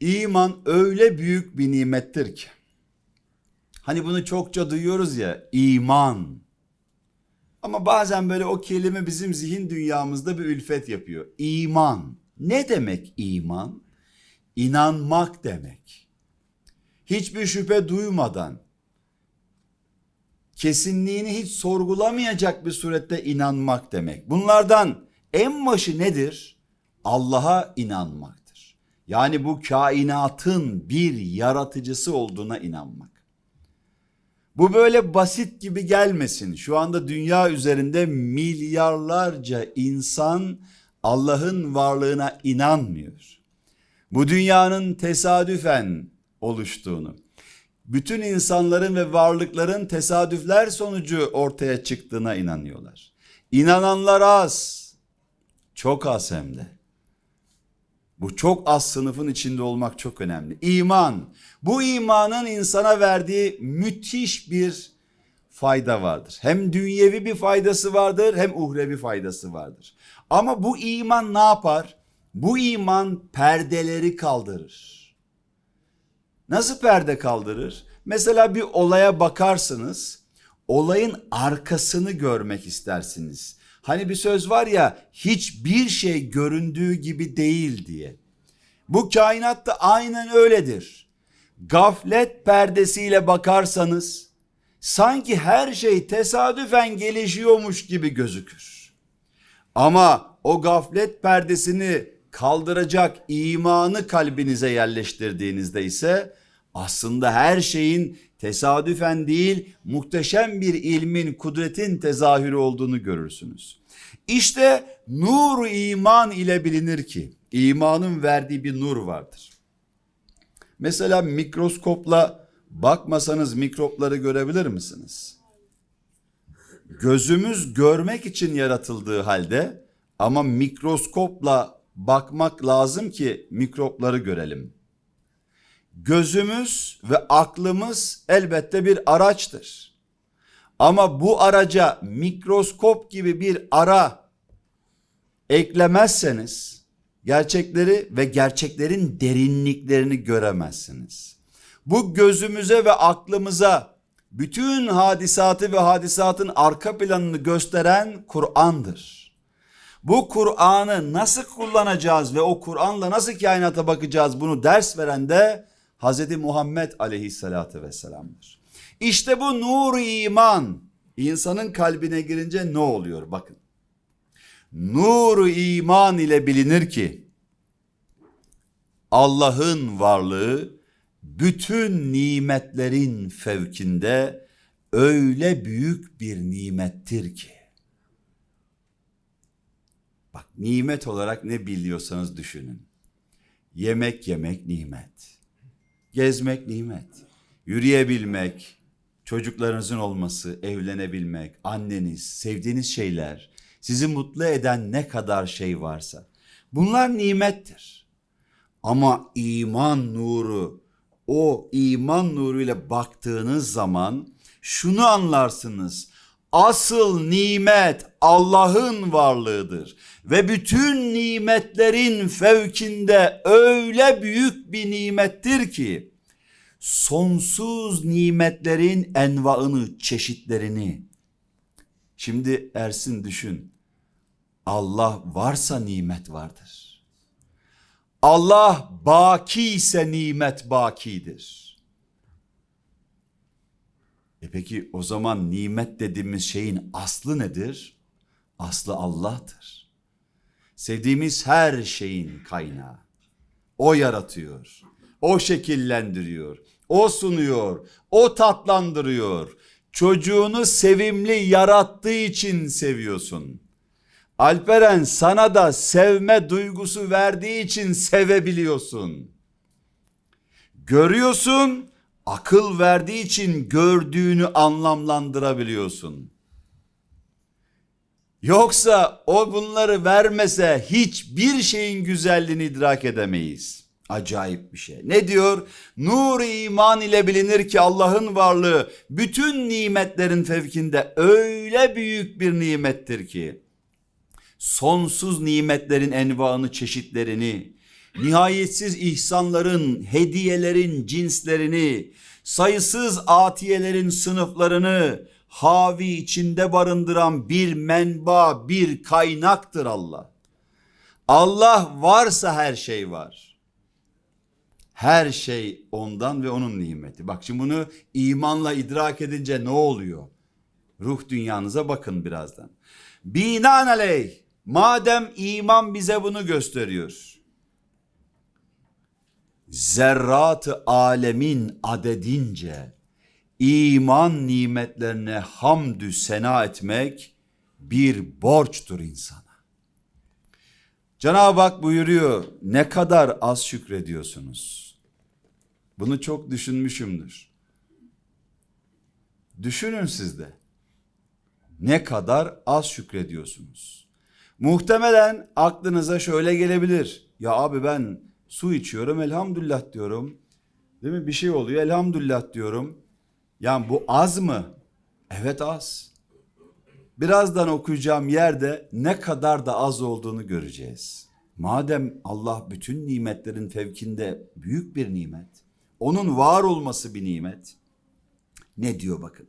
İman öyle büyük bir nimettir ki. Hani bunu çokça duyuyoruz ya iman. Ama bazen böyle o kelime bizim zihin dünyamızda bir ülfet yapıyor. İman. Ne demek iman? İnanmak demek. Hiçbir şüphe duymadan, kesinliğini hiç sorgulamayacak bir surette inanmak demek. Bunlardan en başı nedir? Allah'a inanmaktır. Yani bu kainatın bir yaratıcısı olduğuna inanmak. Bu böyle basit gibi gelmesin. Şu anda dünya üzerinde milyarlarca insan Allah'ın varlığına inanmıyor. Bu dünyanın tesadüfen oluştuğunu, bütün insanların ve varlıkların tesadüfler sonucu ortaya çıktığına inanıyorlar. İnananlar az, çok az hem de. Bu çok az sınıfın içinde olmak çok önemli. İman. Bu imanın insana verdiği müthiş bir fayda vardır. Hem dünyevi bir faydası vardır hem uhrevi faydası vardır. Ama bu iman ne yapar? Bu iman perdeleri kaldırır. Nasıl perde kaldırır? Mesela bir olaya bakarsınız, olayın arkasını görmek istersiniz. Hani bir söz var ya hiçbir şey göründüğü gibi değil diye. Bu kainatta aynen öyledir. Gaflet perdesiyle bakarsanız sanki her şey tesadüfen gelişiyormuş gibi gözükür. Ama o gaflet perdesini kaldıracak imanı kalbinize yerleştirdiğinizde ise aslında her şeyin tesadüfen değil muhteşem bir ilmin, kudretin tezahürü olduğunu görürsünüz. İşte nur iman ile bilinir ki imanın verdiği bir nur vardır. Mesela mikroskopla bakmasanız mikropları görebilir misiniz? Gözümüz görmek için yaratıldığı halde ama mikroskopla bakmak lazım ki mikropları görelim. Gözümüz ve aklımız elbette bir araçtır. Ama bu araca mikroskop gibi bir ara eklemezseniz gerçekleri ve gerçeklerin derinliklerini göremezsiniz. Bu gözümüze ve aklımıza bütün hadisatı ve hadisatın arka planını gösteren Kur'an'dır. Bu Kur'an'ı nasıl kullanacağız ve o Kur'an'la nasıl kainata bakacağız bunu ders veren de Hz. Muhammed aleyhissalatü vesselam'dır. İşte bu nur iman insanın kalbine girince ne oluyor bakın. Nur iman ile bilinir ki Allah'ın varlığı bütün nimetlerin fevkinde öyle büyük bir nimettir ki. Bak nimet olarak ne biliyorsanız düşünün. Yemek yemek nimet. Gezmek nimet. Yürüyebilmek, çocuklarınızın olması, evlenebilmek, anneniz, sevdiğiniz şeyler, sizi mutlu eden ne kadar şey varsa. Bunlar nimettir. Ama iman nuru, o iman nuruyla baktığınız zaman şunu anlarsınız. Asıl nimet Allah'ın varlığıdır ve bütün nimetlerin fevkinde öyle büyük bir nimettir ki sonsuz nimetlerin envaını, çeşitlerini. Şimdi Ersin düşün. Allah varsa nimet vardır. Allah baki ise nimet bakidir. E peki o zaman nimet dediğimiz şeyin aslı nedir? Aslı Allah'tır. Sevdiğimiz her şeyin kaynağı. O yaratıyor. O şekillendiriyor. O sunuyor. O tatlandırıyor. Çocuğunu sevimli yarattığı için seviyorsun. Alperen sana da sevme duygusu verdiği için sevebiliyorsun. Görüyorsun, akıl verdiği için gördüğünü anlamlandırabiliyorsun. Yoksa o bunları vermese hiçbir şeyin güzelliğini idrak edemeyiz. Acayip bir şey. Ne diyor? Nur iman ile bilinir ki Allah'ın varlığı bütün nimetlerin fevkinde öyle büyük bir nimettir ki sonsuz nimetlerin envaını çeşitlerini nihayetsiz ihsanların, hediyelerin cinslerini, sayısız atiyelerin sınıflarını havi içinde barındıran bir menba, bir kaynaktır Allah. Allah varsa her şey var. Her şey ondan ve onun nimeti. Bak şimdi bunu imanla idrak edince ne oluyor? Ruh dünyanıza bakın birazdan. Binaenaleyh madem iman bize bunu gösteriyor. Zerratı alemin adedince iman nimetlerine hamdü sena etmek bir borçtur insana. Cenab-ı Hak buyuruyor ne kadar az şükrediyorsunuz. Bunu çok düşünmüşümdür. Düşünün siz de. Ne kadar az şükrediyorsunuz. Muhtemelen aklınıza şöyle gelebilir. Ya abi ben su içiyorum elhamdülillah diyorum. Değil mi? Bir şey oluyor elhamdülillah diyorum. Yani bu az mı? Evet az. Birazdan okuyacağım yerde ne kadar da az olduğunu göreceğiz. Madem Allah bütün nimetlerin fevkinde büyük bir nimet, onun var olması bir nimet. Ne diyor bakın.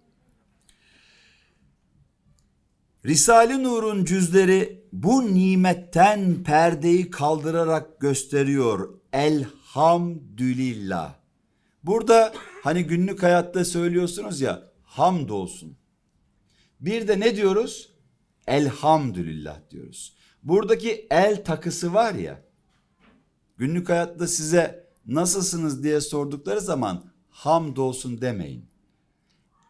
Risale-i Nur'un cüzleri bu nimetten perdeyi kaldırarak gösteriyor. Elhamdülillah. Burada hani günlük hayatta söylüyorsunuz ya hamd olsun. Bir de ne diyoruz? Elhamdülillah diyoruz. Buradaki el takısı var ya. Günlük hayatta size nasılsınız diye sordukları zaman hamdolsun demeyin.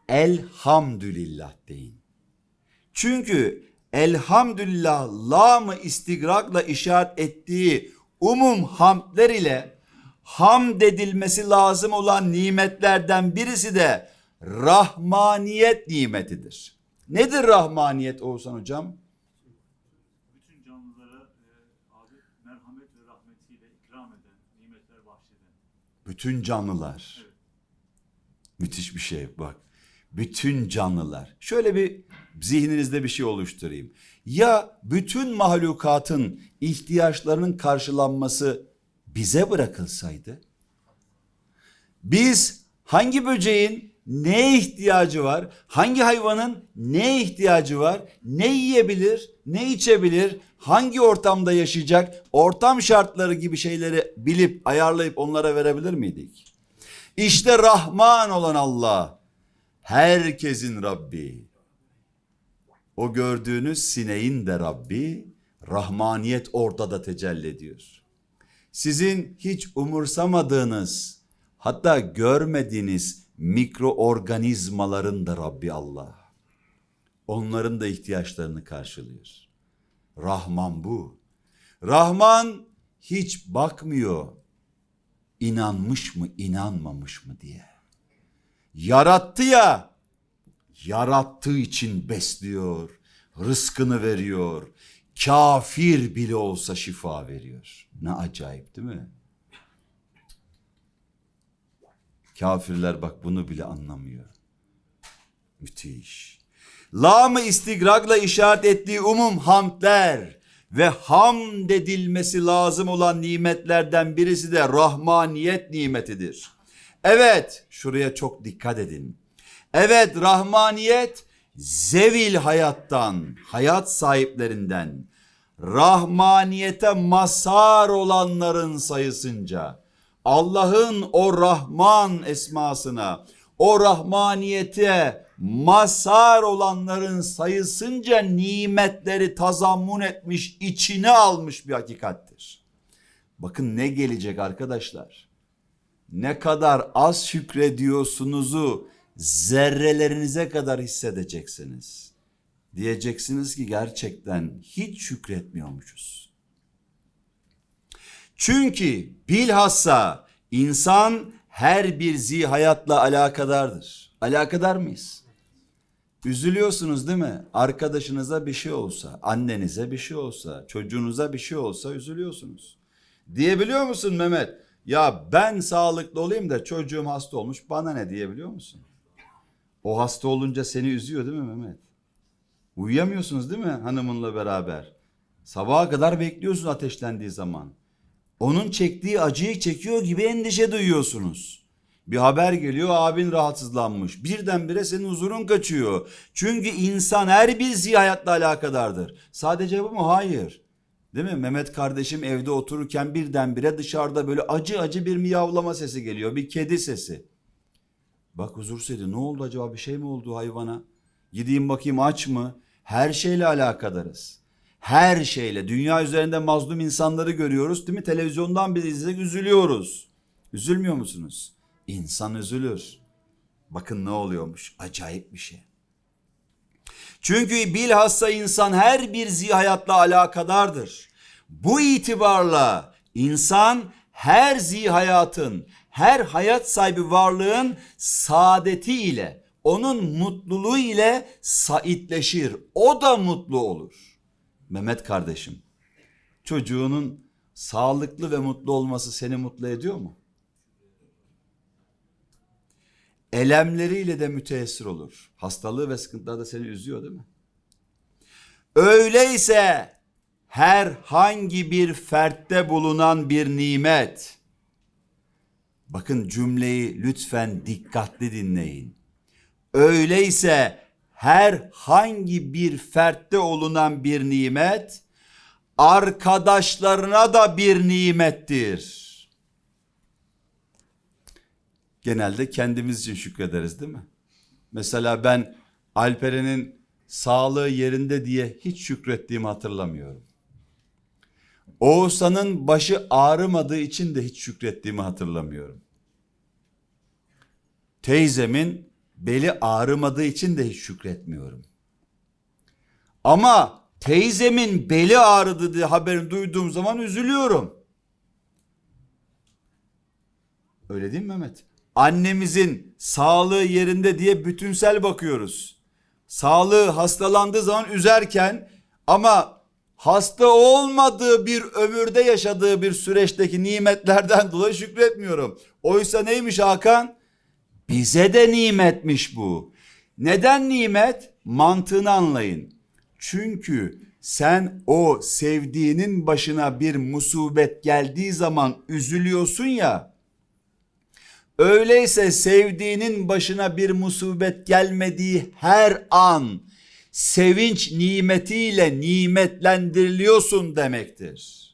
Elhamdülillah deyin. Çünkü elhamdülillah lamı istigrakla işaret ettiği umum hamdler ile hamd edilmesi lazım olan nimetlerden birisi de rahmaniyet nimetidir. Nedir rahmaniyet Oğuzhan hocam? bütün canlılara e, abi merhamet ve rahmetiyle ikram eden, nimetler bahşeden. Bütün canlılar. Müthiş bir şey bak. Bütün canlılar. Şöyle bir zihninizde bir şey oluşturayım. Ya bütün mahlukatın ihtiyaçlarının karşılanması bize bırakılsaydı? Biz hangi böceğin neye ihtiyacı var? Hangi hayvanın neye ihtiyacı var? Ne yiyebilir? Ne içebilir? Hangi ortamda yaşayacak? Ortam şartları gibi şeyleri bilip ayarlayıp onlara verebilir miydik? İşte Rahman olan Allah herkesin Rabbi. O gördüğünüz sineğin de Rabbi, rahmaniyet orada da tecelli ediyor. Sizin hiç umursamadığınız, hatta görmediğiniz mikroorganizmaların da Rabbi Allah. Onların da ihtiyaçlarını karşılıyor. Rahman bu. Rahman hiç bakmıyor inanmış mı inanmamış mı diye. Yarattı ya yarattığı için besliyor, rızkını veriyor. Kafir bile olsa şifa veriyor. Ne acayip değil mi? Kafirler bak bunu bile anlamıyor. Müthiş. Lam-ı istigrakla işaret ettiği umum hamdler ve hamd edilmesi lazım olan nimetlerden birisi de rahmaniyet nimetidir. Evet, şuraya çok dikkat edin. Evet, rahmaniyet zevil hayattan, hayat sahiplerinden, rahmaniyete mazhar olanların sayısınca, Allah'ın o Rahman esmasına, o rahmaniyete mazhar olanların sayısınca nimetleri tazammun etmiş, içine almış bir hakikattir. Bakın ne gelecek arkadaşlar. Ne kadar az şükrediyorsunuzu zerrelerinize kadar hissedeceksiniz. Diyeceksiniz ki gerçekten hiç şükretmiyormuşuz. Çünkü bilhassa insan her bir zihayatla alakadardır. Alakadar mıyız? Üzülüyorsunuz değil mi? Arkadaşınıza bir şey olsa, annenize bir şey olsa, çocuğunuza bir şey olsa üzülüyorsunuz. Diyebiliyor musun Mehmet? Ya ben sağlıklı olayım da çocuğum hasta olmuş bana ne diyebiliyor musun? O hasta olunca seni üzüyor değil mi Mehmet? Uyuyamıyorsunuz değil mi hanımınla beraber? Sabaha kadar bekliyorsun ateşlendiği zaman. onun çektiği acıyı çekiyor gibi endişe duyuyorsunuz. Bir haber geliyor abin rahatsızlanmış. Birdenbire senin huzurun kaçıyor. Çünkü insan her bir zihayatla alakadardır. Sadece bu mu? Hayır. Değil mi? Mehmet kardeşim evde otururken birdenbire dışarıda böyle acı acı bir miyavlama sesi geliyor. Bir kedi sesi. Bak huzursuz ediyor. Ne oldu acaba? Bir şey mi oldu hayvana? Gideyim bakayım aç mı? Her şeyle alakadarız. Her şeyle. Dünya üzerinde mazlum insanları görüyoruz değil mi? Televizyondan bile izlesek üzülüyoruz. Üzülmüyor musunuz? İnsan üzülür. Bakın ne oluyormuş. Acayip bir şey. Çünkü bilhassa insan her bir zihayatla alakadardır. Bu itibarla insan her zihayatın, her hayat sahibi varlığın saadeti ile, onun mutluluğu ile saitleşir. O da mutlu olur. Mehmet kardeşim, çocuğunun sağlıklı ve mutlu olması seni mutlu ediyor mu? Elemleriyle de müteessir olur. Hastalığı ve sıkıntılar da seni üzüyor değil mi? Öyleyse herhangi bir fertte bulunan bir nimet. Bakın cümleyi lütfen dikkatli dinleyin. Öyleyse herhangi bir fertte olunan bir nimet arkadaşlarına da bir nimettir. Genelde kendimiz için şükrederiz değil mi? Mesela ben Alperen'in sağlığı yerinde diye hiç şükrettiğimi hatırlamıyorum. Oğuzhan'ın başı ağrımadığı için de hiç şükrettiğimi hatırlamıyorum. Teyzemin beli ağrımadığı için de hiç şükretmiyorum. Ama teyzemin beli ağrıdı diye haberini duyduğum zaman üzülüyorum. Öyle değil mi Mehmet? Annemizin sağlığı yerinde diye bütünsel bakıyoruz. Sağlığı hastalandığı zaman üzerken ama hasta olmadığı bir ömürde yaşadığı bir süreçteki nimetlerden dolayı şükretmiyorum. Oysa neymiş Hakan? Bize de nimetmiş bu. Neden nimet? Mantığını anlayın. Çünkü sen o sevdiğinin başına bir musibet geldiği zaman üzülüyorsun ya. Öyleyse sevdiğinin başına bir musibet gelmediği her an sevinç nimetiyle nimetlendiriliyorsun demektir.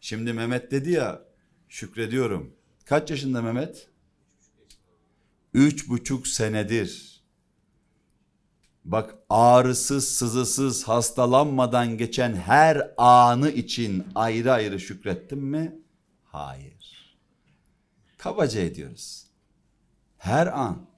Şimdi Mehmet dedi ya şükrediyorum. Kaç yaşında Mehmet? Üç buçuk senedir. Bak ağrısız, sızısız, hastalanmadan geçen her anı için ayrı ayrı şükrettim mi? Hayır. Kabaca ediyoruz. Her an,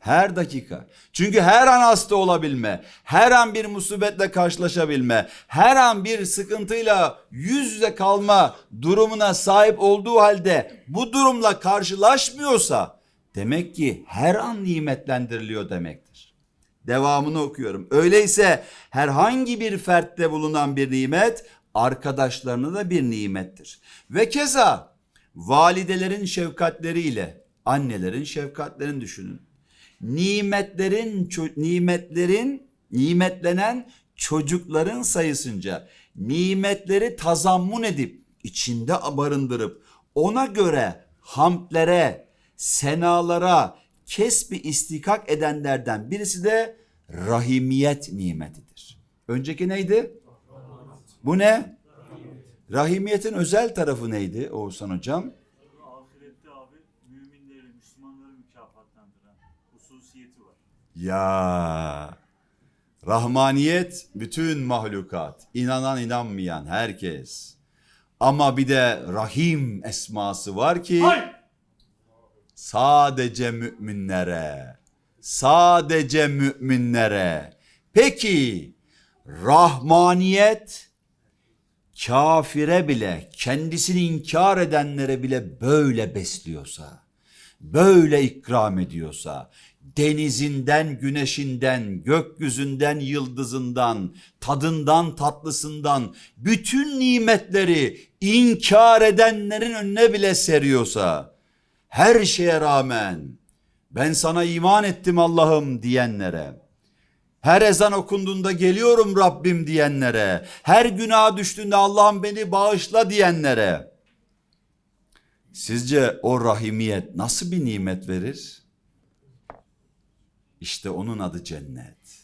her dakika. Çünkü her an hasta olabilme, her an bir musibetle karşılaşabilme, her an bir sıkıntıyla yüz yüze kalma durumuna sahip olduğu halde bu durumla karşılaşmıyorsa demek ki her an nimetlendiriliyor demektir. Devamını okuyorum. Öyleyse herhangi bir fertte bulunan bir nimet arkadaşlarına da bir nimettir. Ve keza validelerin şefkatleriyle annelerin şefkatlerini düşünün. Nimetlerin nimetlerin nimetlenen çocukların sayısınca nimetleri tazammun edip içinde barındırıp ona göre hamdlere, senalara, kesbi istikak edenlerden birisi de rahimiyet nimetidir. Önceki neydi? Bu ne? Rahimiyetin özel tarafı neydi Oğuzhan hocam? Ahirette abi müminleri, Müslümanları mükafatlandıran hususiyeti var. Ya Rahmaniyet bütün mahlukat, inanan inanmayan herkes. Ama bir de Rahim esması var ki sadece müminlere. Sadece müminlere. Peki Rahmaniyet kafire bile kendisini inkar edenlere bile böyle besliyorsa, böyle ikram ediyorsa, denizinden, güneşinden, gökyüzünden, yıldızından, tadından, tatlısından bütün nimetleri inkar edenlerin önüne bile seriyorsa, her şeye rağmen ben sana iman ettim Allah'ım diyenlere, Her ezan okunduğunda geliyorum Rabbim diyenlere, her günah düştüğünde Allah'ım beni bağışla diyenlere. Sizce o rahimiyet nasıl bir nimet verir? İşte onun adı cennet.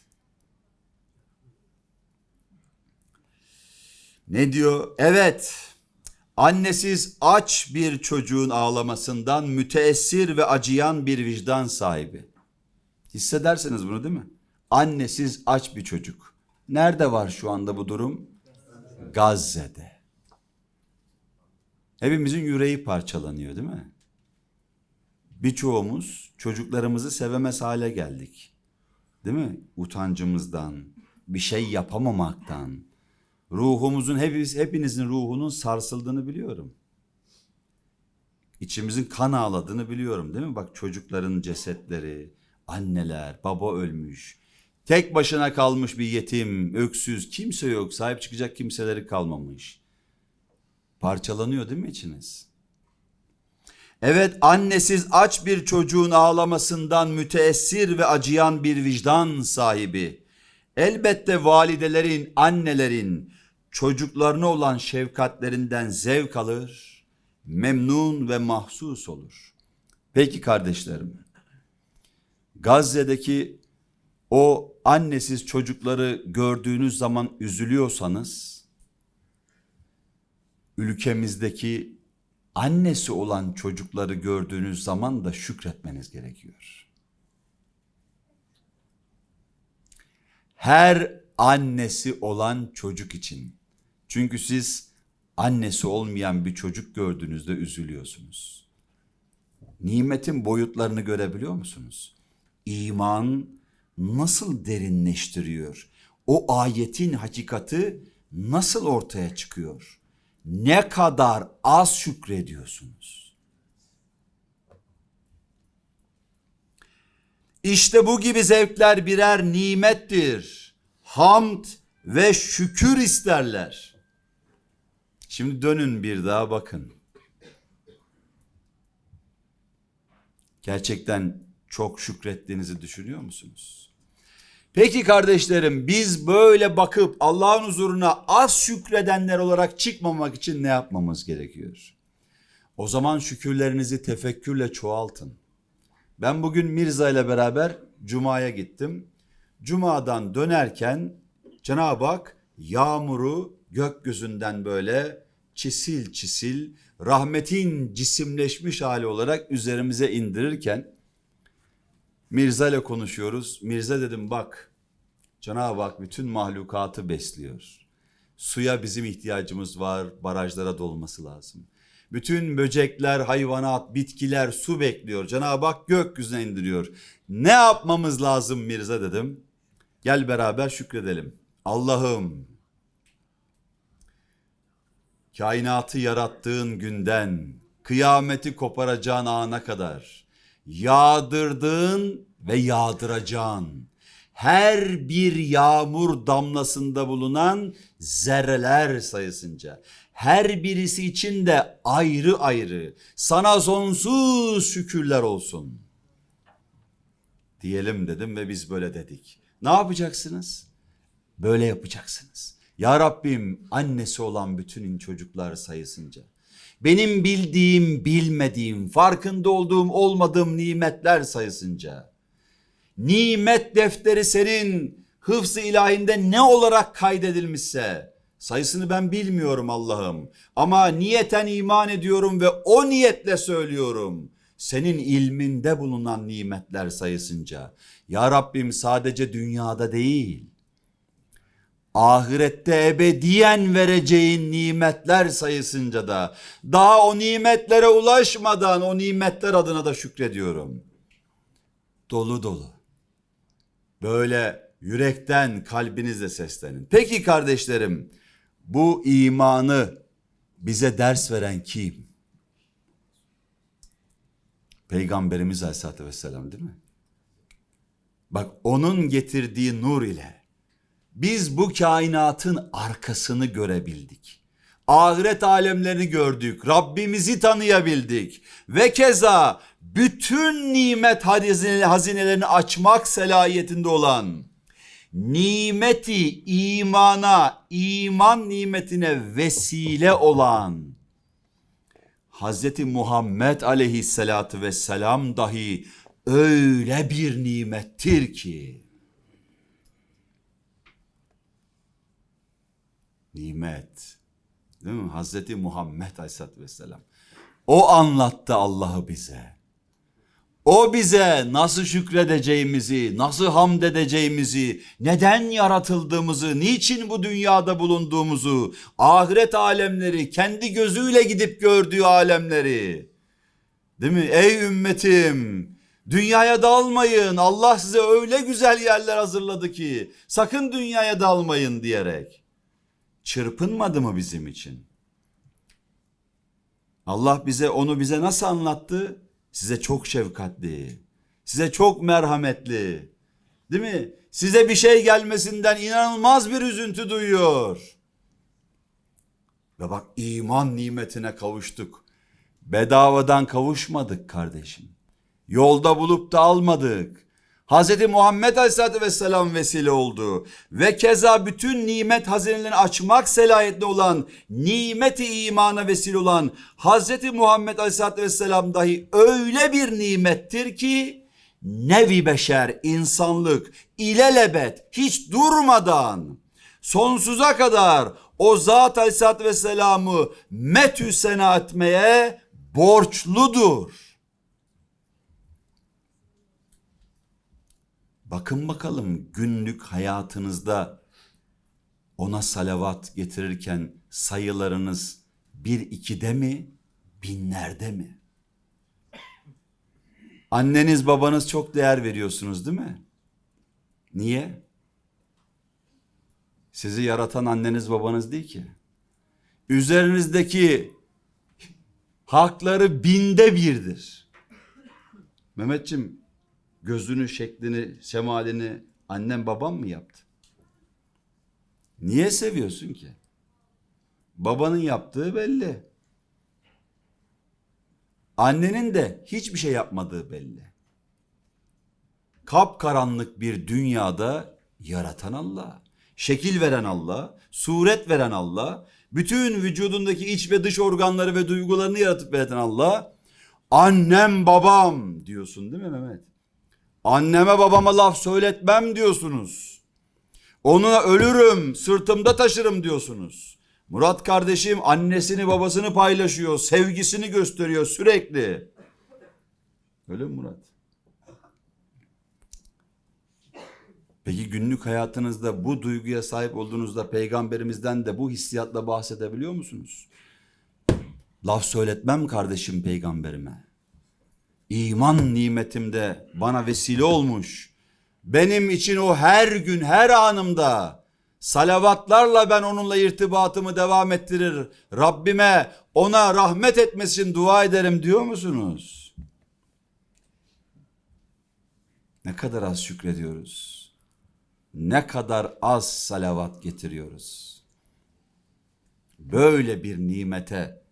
Ne diyor? Evet. Annesiz aç bir çocuğun ağlamasından müteessir ve acıyan bir vicdan sahibi. Hissedersiniz bunu değil mi? Annesiz aç bir çocuk. Nerede var şu anda bu durum? Gazze'de. Hepimizin yüreği parçalanıyor değil mi? Birçoğumuz çocuklarımızı sevemez hale geldik. Değil mi? Utancımızdan, bir şey yapamamaktan. Ruhumuzun hepimiz, hepinizin ruhunun sarsıldığını biliyorum. İçimizin kan ağladığını biliyorum değil mi? Bak çocukların cesetleri, anneler, baba ölmüş. Tek başına kalmış bir yetim, öksüz, kimse yok. Sahip çıkacak kimseleri kalmamış. Parçalanıyor değil mi içiniz? Evet annesiz aç bir çocuğun ağlamasından müteessir ve acıyan bir vicdan sahibi. Elbette validelerin, annelerin çocuklarına olan şefkatlerinden zevk alır, memnun ve mahsus olur. Peki kardeşlerim, Gazze'deki o annesiz çocukları gördüğünüz zaman üzülüyorsanız, ülkemizdeki annesi olan çocukları gördüğünüz zaman da şükretmeniz gerekiyor. Her annesi olan çocuk için. Çünkü siz annesi olmayan bir çocuk gördüğünüzde üzülüyorsunuz. Nimetin boyutlarını görebiliyor musunuz? İman nasıl derinleştiriyor? O ayetin hakikati nasıl ortaya çıkıyor? Ne kadar az şükrediyorsunuz? İşte bu gibi zevkler birer nimettir. Hamd ve şükür isterler. Şimdi dönün bir daha bakın. Gerçekten çok şükrettiğinizi düşünüyor musunuz? Peki kardeşlerim biz böyle bakıp Allah'ın huzuruna az şükredenler olarak çıkmamak için ne yapmamız gerekiyor? O zaman şükürlerinizi tefekkürle çoğaltın. Ben bugün Mirza ile beraber Cuma'ya gittim. Cuma'dan dönerken Cenab-ı Hak yağmuru gökyüzünden böyle çisil çisil rahmetin cisimleşmiş hali olarak üzerimize indirirken Mirza ile konuşuyoruz. Mirza dedim bak Cenab-ı Hak bütün mahlukatı besliyor. Suya bizim ihtiyacımız var, barajlara dolması lazım. Bütün böcekler, hayvanat, bitkiler su bekliyor. Cenab-ı Hak gökyüzüne indiriyor. Ne yapmamız lazım Mirza dedim. Gel beraber şükredelim. Allah'ım kainatı yarattığın günden kıyameti koparacağın ana kadar yağdırdığın ve yağdıracağın her bir yağmur damlasında bulunan zerreler sayısınca her birisi için de ayrı ayrı sana sonsuz şükürler olsun diyelim dedim ve biz böyle dedik. Ne yapacaksınız? Böyle yapacaksınız. Ya Rabbim annesi olan bütün çocuklar sayısınca benim bildiğim, bilmediğim, farkında olduğum, olmadığım nimetler sayısınca. Nimet defteri senin hıfzı ilahinde ne olarak kaydedilmişse sayısını ben bilmiyorum Allah'ım. Ama niyeten iman ediyorum ve o niyetle söylüyorum. Senin ilminde bulunan nimetler sayısınca. Ya Rabbim sadece dünyada değil ahirette ebediyen vereceğin nimetler sayısınca da daha o nimetlere ulaşmadan o nimetler adına da şükrediyorum. Dolu dolu. Böyle yürekten kalbinizle seslenin. Peki kardeşlerim bu imanı bize ders veren kim? Peygamberimiz Aleyhisselatü Vesselam değil mi? Bak onun getirdiği nur ile biz bu kainatın arkasını görebildik. Ahiret alemlerini gördük. Rabbimizi tanıyabildik. Ve keza bütün nimet hazinelerini açmak selahiyetinde olan nimeti imana, iman nimetine vesile olan Hazreti Muhammed aleyhissalatu vesselam dahi öyle bir nimettir ki nimet değil mi? Hazreti Muhammed aleyhissalatu vesselam o anlattı Allah'ı bize. O bize nasıl şükredeceğimizi, nasıl hamd edeceğimizi, neden yaratıldığımızı, niçin bu dünyada bulunduğumuzu, ahiret alemleri, kendi gözüyle gidip gördüğü alemleri. Değil mi? Ey ümmetim, dünyaya dalmayın. Allah size öyle güzel yerler hazırladı ki sakın dünyaya dalmayın diyerek. Çırpınmadı mı bizim için? Allah bize onu bize nasıl anlattı? Size çok şefkatli, size çok merhametli. Değil mi? Size bir şey gelmesinden inanılmaz bir üzüntü duyuyor. Ve bak iman nimetine kavuştuk. Bedavadan kavuşmadık kardeşim. Yolda bulup da almadık. Hz. Muhammed Aleyhisselatü Vesselam vesile oldu. Ve keza bütün nimet hazinelerini açmak selahiyetli olan, nimeti imana vesile olan Hz. Muhammed Aleyhisselatü Vesselam dahi öyle bir nimettir ki, nevi beşer, insanlık, ilelebet, hiç durmadan, sonsuza kadar o zat Aleyhisselatü Vesselam'ı metü sena etmeye borçludur. Bakın bakalım günlük hayatınızda ona salavat getirirken sayılarınız bir ikide mi, binlerde mi? Anneniz babanız çok değer veriyorsunuz değil mi? Niye? Sizi yaratan anneniz babanız değil ki. Üzerinizdeki hakları binde birdir. Mehmetçim gözünü, şeklini, şemalini annem babam mı yaptı? Niye seviyorsun ki? Babanın yaptığı belli. Annenin de hiçbir şey yapmadığı belli. Kapkaranlık bir dünyada yaratan Allah, şekil veren Allah, suret veren Allah, bütün vücudundaki iç ve dış organları ve duygularını yaratıp veren Allah, annem babam diyorsun değil mi Mehmet? Anneme babama laf söyletmem diyorsunuz. Ona ölürüm, sırtımda taşırım diyorsunuz. Murat kardeşim annesini babasını paylaşıyor, sevgisini gösteriyor sürekli. Öyle mi Murat? Peki günlük hayatınızda bu duyguya sahip olduğunuzda peygamberimizden de bu hissiyatla bahsedebiliyor musunuz? Laf söyletmem kardeşim peygamberime iman nimetimde bana vesile olmuş. Benim için o her gün her anımda salavatlarla ben onunla irtibatımı devam ettirir. Rabbime ona rahmet etmesi için dua ederim diyor musunuz? Ne kadar az şükrediyoruz. Ne kadar az salavat getiriyoruz. Böyle bir nimete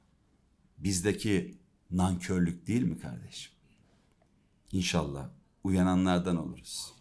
bizdeki nankörlük değil mi kardeşim? İnşallah uyananlardan oluruz.